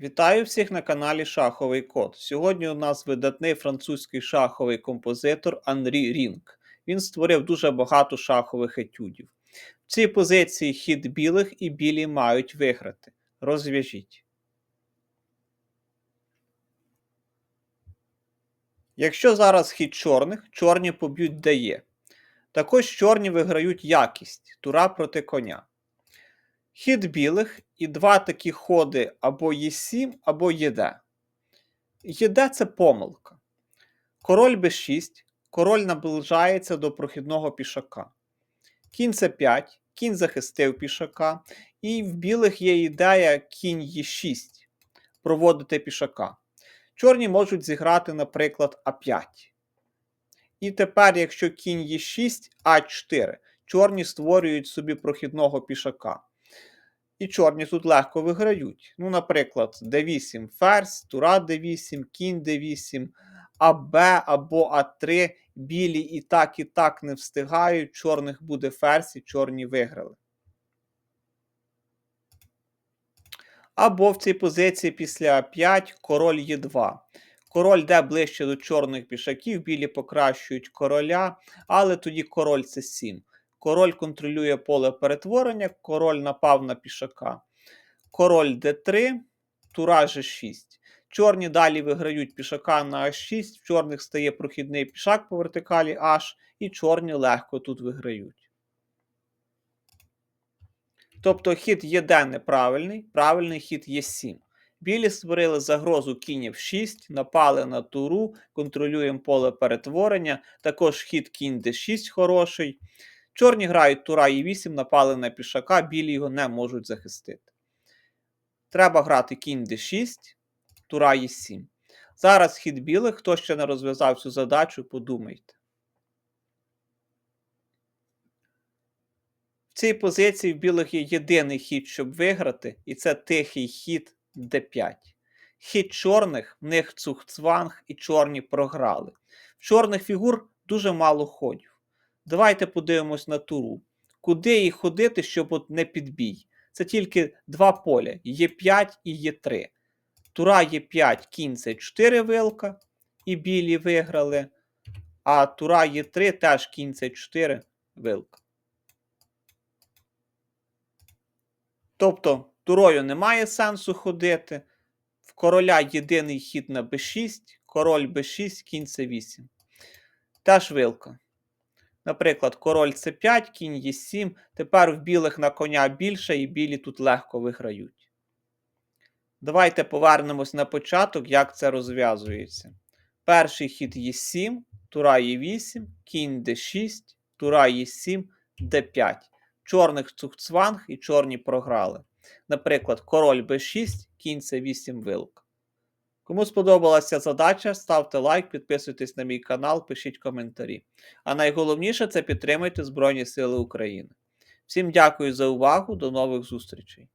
Вітаю всіх на каналі Шаховий Код. Сьогодні у нас видатний французький шаховий композитор Анрі Рінг. Він створив дуже багато шахових етюдів. В цій позиції хід білих і білі мають виграти. Розв'яжіть. Якщо зараз хід чорних, чорні поб'ють де є. Також чорні виграють якість тура проти коня. Хід білих і два такі ходи або Е7, або ЄД. ЄД це помилка. Король Б6, король наближається до прохідного пішака. Кінь С5, кінь захистив пішака, і в білих є ідея кінь Е6 проводити пішака. Чорні можуть зіграти, наприклад, А5. І тепер, якщо кінь Е6, А4, чорні створюють собі прохідного пішака. І чорні тут легко виграють. Ну, наприклад, d8 ферзь, тура d8, кінь d8, АБ або А3. Білі і так, і так не встигають. Чорних буде ферзь, і чорні виграли. Або в цій позиції після А5 король Е2. Король йде ближче до чорних пішаків, білі покращують короля, але тоді король це 7 Король контролює поле перетворення, король напав на пішака. Король d3, тура g6. Чорні далі виграють пішака на h6, в чорних стає прохідний пішак по вертикалі H, і чорні легко тут виграють. Тобто хід ЄД неправильний, правильний хід є 7. Білі створили загрозу кінь f6, напали на туру, контролюємо поле перетворення. Також хід кінь d6 хороший. Чорні грають тура і 8, напали на пішака, білі його не можуть захистити. Треба грати кінь d6, тура і 7. Зараз хід білих, хто ще не розв'язав цю задачу, подумайте. В цій позиції в білих є єдиний хід, щоб виграти, і це тихий хід d5. Хід чорних, в них цухцванг і чорні програли. В чорних фігур дуже мало ходів. Давайте подивимось на туру. Куди їй ходити, щоб от не підбій? Це тільки два поля: Є5 і Є3. Тура Є5, кінь це 4 вилка, і білі виграли. А тура Є3 теж кінь це 4 вилка. Тобто турою немає сенсу ходити. В короля єдиний хід на b6, король b6, кінь це 8. Теж вилка. Наприклад, король С5, кінь Е7. Тепер в білих на коня більше, і білі тут легко виграють. Давайте повернемось на початок, як це розв'язується. Перший хід Е7, тура Е8, кінь Д6, тура Е7, Д5. Чорних цухцванг і чорні програли. Наприклад, король Б6, кінь С8 вилка. Кому сподобалася задача, ставте лайк, підписуйтесь на мій канал, пишіть коментарі. А найголовніше це підтримайте Збройні Сили України. Всім дякую за увагу, до нових зустрічей!